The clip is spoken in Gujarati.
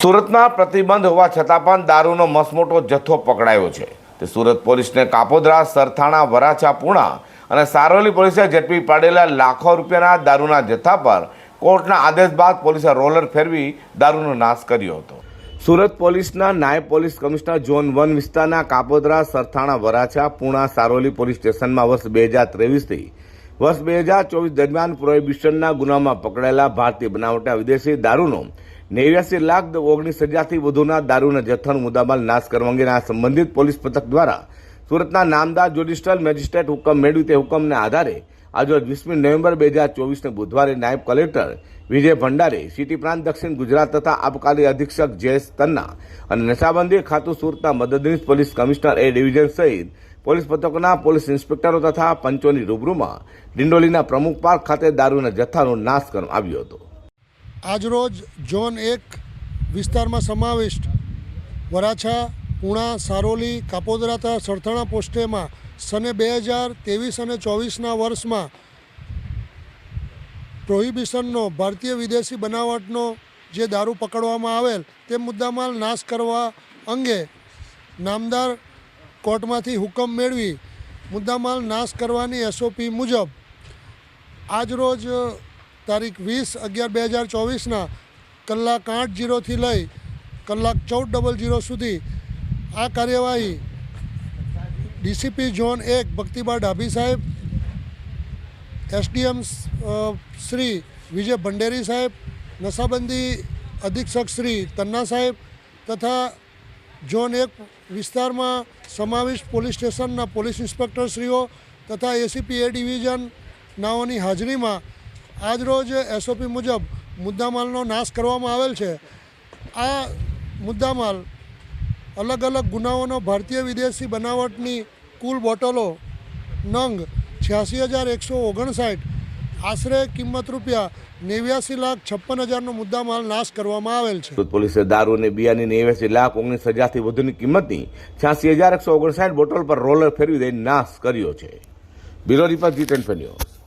સુરતમાં પ્રતિબંધ હોવા છતાં પણ દારૂનો મસમોટો જથ્થો પકડાયો છે. તે સુરત પોલીસને કાપોદ્રા, સરથાણા, વરાછા, પૂણા અને સારોલી પોલીસે ઝડપી પાડેલા લાખો રૂપિયાના દારૂના જથ્થા પર કોર્ટના આદેશ બાદ પોલીસે રોલર ફેરવી દારૂનો નાશ કર્યો હતો. સુરત પોલીસના નાયબ પોલીસ કમિશનર ઝોન વન વિસ્તારના કાપોદ્રા, સરથાણા, વરાછા, પૂણા, સારોલી પોલીસ સ્ટેશનમાં વર્ષ બે હજાર ત્રેવીસથી વર્ષ બે હજાર ચોવીસ દરમિયાન પ્રોહિબિશનના ગુનામાં પકડાયેલા ભારતીય બનાવટા વિદેશી દારૂનો નેવ્યાસી લાખ ઓગણીસ હજારથી વધુના દારૂના જથ્થાનું મુદ્દામાલ નાશ કરવા અંગેના સંબંધિત પોલીસ પથક દ્વારા સુરતના નામદાર જ્યુડિશિયલ મેજિસ્ટ્રેટ હુકમ મેળવી તે હુકમને આધારે આજરોજ વીસમી નવેમ્બર બે હજાર ચોવીસને બુધવારે નાયબ કલેક્ટર વિજય ભંડારે સિટી પ્રાંત દક્ષિણ ગુજરાત તથા આબકારી અધિક્ષક જયેશ તન્ના અને નશાબંધી ખાતું સુરતના મદદનીશ પોલીસ કમિશનર એ ડિવિઝન સહિત પોલીસ પથકોના પોલીસ ઇન્સ્પેક્ટરો તથા પંચોની રૂબરૂમાં ડિંડોલીના પ્રમુખ પાર્ક ખાતે દારૂના જથ્થાનો નાશ કરવામાં આવ્યો હતો. આજરોજ ઝોન એક વિસ્તારમાં સમાવિષ્ટ વરાછા, પૂણા, સારોલી કાપોદરા તથા સરથાણા પોસ્ટેમાં સને બે હજાર ત્રેવીસ અને ચોવીસના વર્ષમાં પ્રોહિબિશનનો ભારતીય વિદેશી બનાવટનો જે દારૂ પકડવામાં આવેલ તે મુદ્દામાલ નાશ કરવા અંગે નામદાર કોર્ટમાંથી હુકમ મેળવી મુદ્દામાલ નાશ કરવાની એસઓપી મુજબ આજરોજ તારીખ વીસ અગિયાર બે હજાર ચોવીસના કલાક આઠ જીરોથી લઈ કલાક ચૌદ ડબલ જીરો સુધી આ કાર્યવાહી ડીસીપી ઝોન એક ભક્તિબા ડાભી સાહેબ, એસડીએમ શ્રી વિજય ભંડેરી સાહેબ, નશાબંધી અધિક્ષક શ્રી તન્ના સાહેબ તથા ઝોન એક વિસ્તારમાં સમાવિષ્ટ પોલીસ સ્ટેશનના પોલીસ ઇન્સ્પેક્ટરશ્રીઓ તથા એસીપી એ ડિવિઝન નાઓની હાજરીમાં આજરોજ એસઓપી મુજબ મુદ્દામાલનો નાશ કરવામાં આવેલ છે. આ મુદ્દામાલ અલગ અલગ ગુનાઓનો ભારતીય વિદેશી બનાવટની કુલ બોટલો નંગ છ્યાસી હજાર એકસો ઓગણસાઠ આશરે કિંમત રૂપિયા નેવ્યાસી લાખ છપ્પન હજારનો મુદ્દામાલ નાશ કરવામાં આવેલ છે. પોલીસે દારૂ અને બિયાની નેવ્યાસી લાખ ઓગણીસ હજારથી વધુની કિંમતની છ્યાસી હજાર એકસો ઓગણસાઠ બોટલ પર રોલર ફેરવી દઈ નાશ કર્યો છે. Bureau report Zee news.